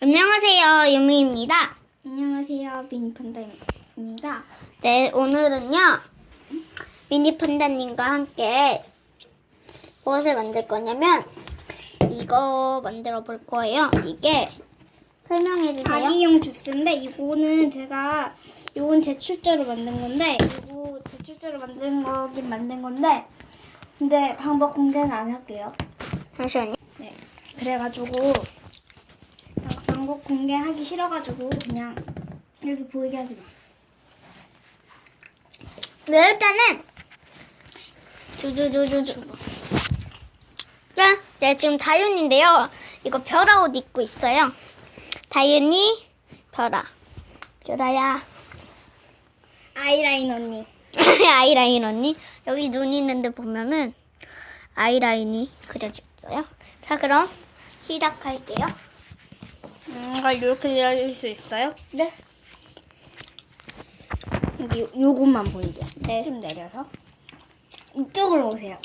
안녕하세요, 유미입니다. 안녕하세요, 미니판다입니다. 네, 오늘은요, 미니 판다님과 함께 무엇을 만들 거냐면, 이거 만들어 볼 거예요. 이게, 설명해 주세요. 아기용 주스인데 이거는 제가 이건 제 출제로 만든 건데 이거 제 출제로 만든 거긴 만든 건데 근데 방법 공개는 안 할게요. 잠시만요. 네. 그래가지고 방법 공개하기 싫어가지고 그냥 이렇게 보이게 하지 마. 네, 일단은, 주주주주주. 짠! 네, 지금 다윤인데요. 이거 별아 옷 입고 있어요. 다윤이, 별아. 별아야. 아이라인 언니. 아이라인 언니. 여기 눈 있는데 보면은 아이라인이 그려져 있어요. 자, 그럼 시작할게요. 음, 이걸 이렇게 내려줄 수 있어요? 네. 여기 요- 요것만 보이게. 네. 좀 내려서 이쪽으로 오세요.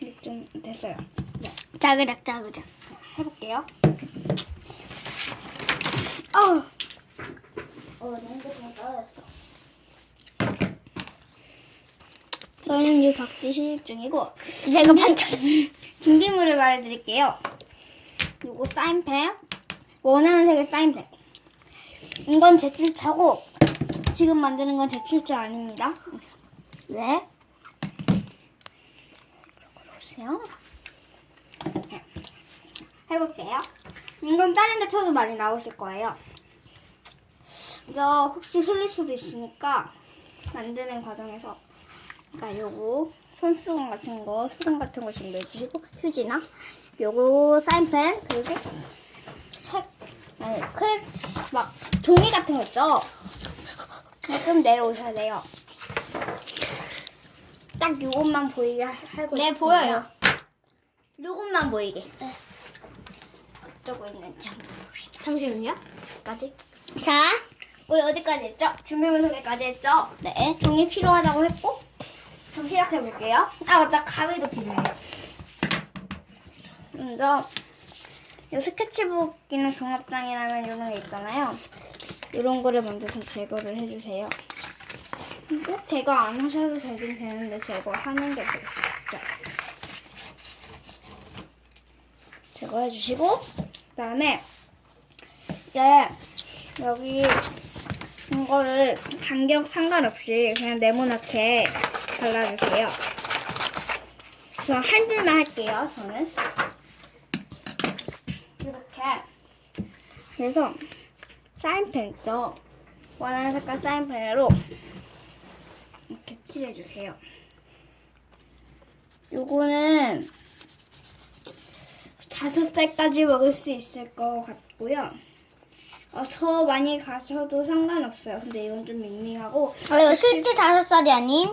이제 좀 됐어요. 네. 자그작, 자그작. 해볼게요. 어. 어, 내 핸드폰 떨어졌어. 저는 이 박지 시식 중이고 내가 반찬. 준비물을 말해드릴게요. 요거 사인펜, 원하는 색의 사인펜. 이건 제출차고 지금 만드는 건 제출차 아닙니다. 네. 보세요. 네. 해볼게요. 이건 다른 데 쳐도 많이 나오실 거예요. 저 혹시 흘릴 수도 있으니까 만드는 과정에서 그러니까 요거 손수건 같은 거, 수건 같은 거 준비해 주시고 휴지나 요거 사인펜 그리고 색 아니 클막 종이 같은 거 있죠? 좀 내려오셔야 돼요. 딱 요것만 보이게 하- 하고 네. 보여요. 요것만 보이게. 어쩌고 있는지 한번 봅시다. 잠시만요. 까지 자, 우리 어디까지 했죠? 준비물 소개까지 했죠? 네. 종이 필요하다고 했고 그럼 시작해 볼게요. 아 맞다 가위도 필요해요. 먼저 이 스케치북이나 종합장이라면 이런 게 있잖아요. 이런 거를 먼저 다 제거를 해주세요. 꼭 제거 안 하셔도 되긴 되는데 제거하는 게 좋죠. 제거해 주시고 그다음에 이제 여기 이거를 간격 상관없이 그냥 네모나게 발라주세요. 그럼 한 줄만 할게요, 저는. 이렇게. 그래서 사인펜 있죠? 원하는 색깔 사인펜으로 이렇게 칠해주세요. 요거는 다섯 살까지 먹을 수 있을 것 같고요. 어, 더 많이 가셔도 상관없어요. 근데 이건 좀 밍밍하고 아, 이거 실제 다섯 살이 아닌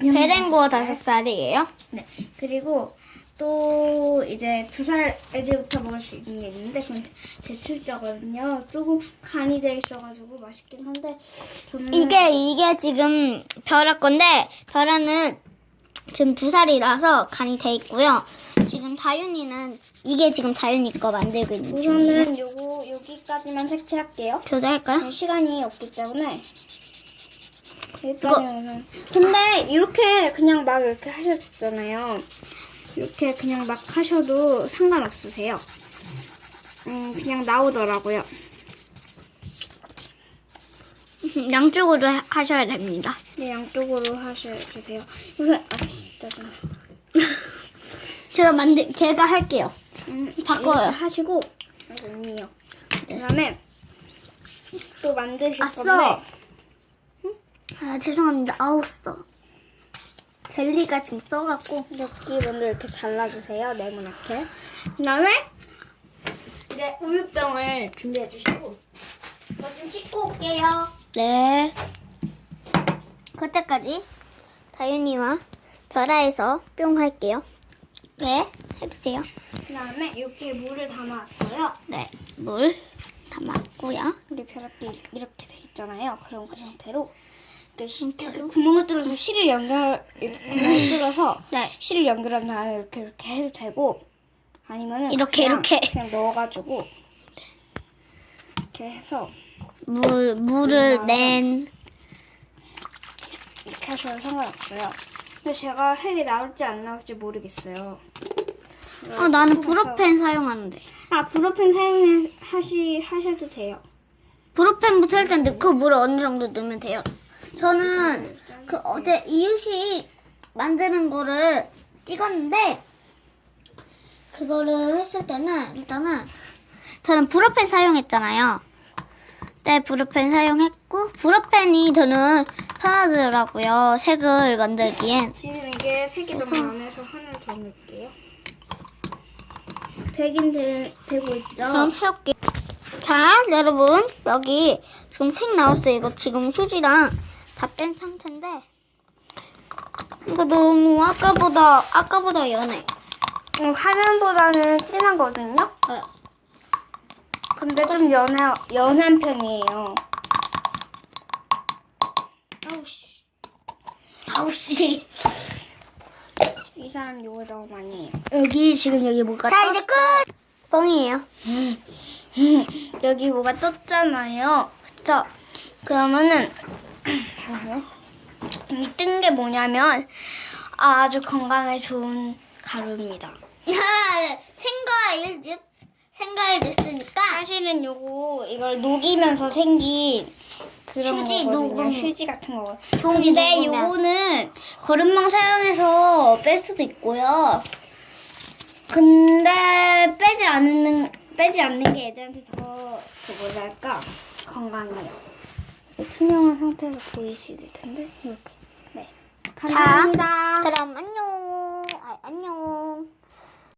베렌고어 다섯 살이에요. 네. 그리고 또 이제 두 살 애들부터 먹을 수 있는 게 있는데 그건 대출자거든요. 조금 간이 돼 있어가지고 맛있긴 한데 저는 이게 이게 지금 별아 건데 별아는 지금 두 살이라서 간이 돼 있고요. 지금 다윤이는 이게 지금 다윤이 거 만들고 있는 중이에요. 우선은 요거 여기까지만 색칠할게요. 저도 할까요? 시간이 없기 때문에 여기까지는 근데 이렇게 그냥 막 이렇게 하셨잖아요. 이렇게 그냥 막 하셔도 상관없으세요. 음 그냥 나오더라고요. 양쪽으로 하- 하셔야 됩니다. 네 양쪽으로 하셔주세요. 우선 아 진짜잖아. 제가 만들 제가 할게요. 음, 바꿔요. 이렇게 하시고 아이고 언니요. 그 다음에 또 만드실 아싸. 건데 아 죄송합니다. 아우 써. 젤리가 지금 써갖고 여기 먼저 이렇게 잘라주세요. 네모나게. 그다음에 이제 우유병을 준비해 주시고 저 좀 씻고 올게요. 네. 그때까지 다윤이와 별아에서 뿅 할게요. 네, 해주세요. 그다음에 여기에 물을 담아왔어요. 네, 물 담았고요. 우리 벼락이 이렇게 돼 있잖아요. 그럼 그 상태로 이렇게, 시- 이렇게 구멍을 뚫어서 실을 연결 이렇게 뚫어서 네, 실을 연결한 다음에 이렇게 이렇게 해도 되고 아니면은 이렇게, 그냥, 이렇게. 그냥 넣어가지고 이렇게 해서 물 물을 음, 낸 이렇게 하셔도 상관없어요. 근데 제가 색이 나올지 안 나올지 모르겠어요. 어, 나는 브로펜 사용하는데. 아 브로펜 사용하시 하셔도 돼요. 브로펜부터 일단 넣고 물을 어느 정도 넣으면 돼요. 저는 그 어제 이유식 만드는 거를 찍었는데 그거를 했을 때는 일단은 저는 브로펜 사용했잖아요. 네, 브로펜 사용했고 브로펜이 저는 편하더라고요. 색을 만들기엔. 지금 이게 색이 너무 안 해서 하나 더 넣을게요. 되긴 되, 되고 있죠. 그럼 해볼게요. 자, 여러분 여기 지금 색 나왔어요. 이거 지금 휴지랑 다 뺀 상태인데 이거 너무 아까보다 아까보다 연해. 음, 화면보다는 진하거든요. 어. 근데 좀 연해 연한 편이에요. 아우씨. 아우씨. 이 사람 요거 너무 많이 해요. 여기 지금 여기 뭐가 자 이제 끝. 뻥이에요. 여기 뭐가 떴잖아요. 그쵸? 그러면은 이 뜬 게 뭐냐면 아주 건강에 좋은 가루입니다. 생과일 즙 생과일 주스니까 사실은 요거 이걸 녹이면서 생긴 그런 휴지, 거거든요. 녹음. 휴지 같은 거. 종이 근데 녹으면. 요거는 거름망 사용해서 뺄 수도 있고요. 근데 빼지 않는 빼지 않는 게 애들한테 더, 그 뭐랄까 건강해요. 투명한 상태에서 보이실 텐데 이렇게. 네. 감사합니다. 그럼 안녕. 아, 안녕.